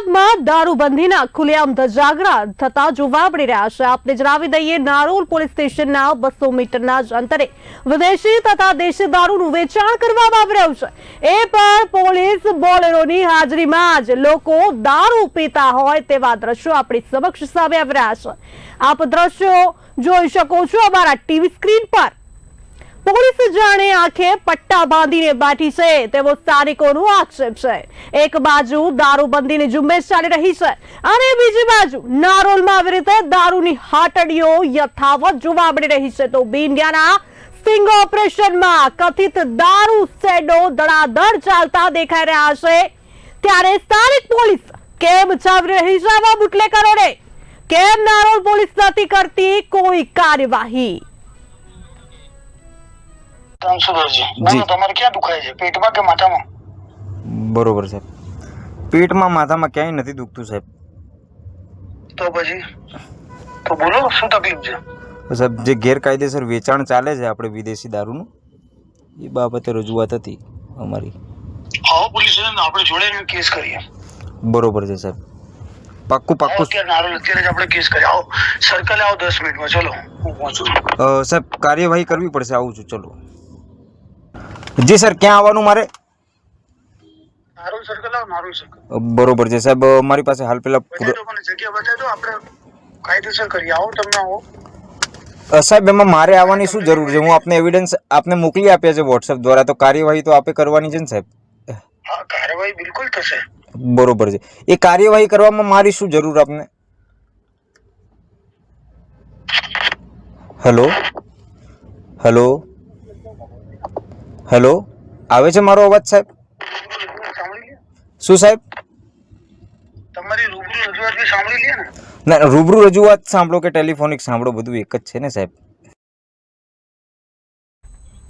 અમદાવાદમાં દારૂબંધીના ખુલ્લેઆમ ધજાગરા થતા જોવા મળી રહ્યા છે. આપને જણાવી દઈએ, નારોલ પોલીસ સ્ટેશનના બસો મીટરના જ અંતરે વિદેશી તથા દેશી દારૂનું વેચાણ કરવામાં આવી રહ્યું છે. એ પણ પોલીસ બોલેરોની હાજરીમાં જ લોકો દારૂ પીતા હોય તેવા દ્રશ્યો આપણી સમક્ષ સામે આવી રહ્યા છે. આપ દ્રશ્યો જોઈ શકો છો અમારા ટીવી સ્ક્રીન પર. પોલીસ જાણે આંખે પટ્ટા બાંધીને બેઠી છે. તેવો સ્થાનિકોનો આક્ષેપ છે. એક બાજુ દારૂબંધીની ઝુંબેશ ચાલી રહી છે અને બીજી બાજુ નારોલમાં આવી રીતે દારૂની હાટડીઓ યથાવત જોવા મળી રહી છે. તો બીંડિયાના સ્ટિંગ ઓપરેશનમાં કથિત દારૂ સેડો ધડાધડ ચાલતા દેખાઈ રહ્યા છે. ત્યારે સ્થાનિક પોલીસ કેમ ચાવી રહી છે આવા બુટલેકરોને? કેમ નારોલ પોલીસ નથી કરતી કોઈ કાર્યવાહી? ત્રણસુધરજી જી. તમારે ક્યાં દુખાય છે? પેટમાં કે માથામાં? બરોબર સાહેબ. પેટમાં માથામાં ક્યાંય નથી દુખતું સાહેબ. તો પછી? તો બોલો શું તકલીફ છે? સાહેબ જે ગેરકાયદેસર વેચાણ ચાલે છે આપણે વિદેશી દારૂનું એ બાબતે રજૂઆત હતી અમારી. આવો પોલીસ આપણે જોડે કેસ કરીએ. બરોબર છે સાહેબ. પાક્કું પાક્કું. અત્યારે જ આપણે કેસ કરીએ. આવો સર્કલે આવો દસ મિનિટમાં. ચલો હું પહોંચું. સાહેબ કાર્યવાહી કરવી પડશે. આવું છું. ચલો. જી સર ક્યાં આવવાનું મારે? બરોબર છે સાહેબ મારી પાસે હાલ પેલા સાહેબ એમાં મારે આવવાની શું જરૂર છે? હું આપને એવિડન્સ આપને મોકલી આપ્યા છે વોટ્સએપ દ્વારા તો કાર્યવાહી તો આપે કરવાની છે ને સાહેબ? કાર્યવાહી બિલકુલ થશે. બરોબર છે. એ કાર્યવાહી કરવામાં મારી શું જરૂર આપને? હેલો? હેલો? હેલો આવે છે મારો અવાજ સાહેબ? શું સાહેબ? તમારી રૂબરૂ રજૂઆત સાંભળી લે ને. ના રૂબરૂ રજૂઆત સાંભળો કે ટેલિફોનિક સાંભળો બધું એક જ છે ને સાહેબ?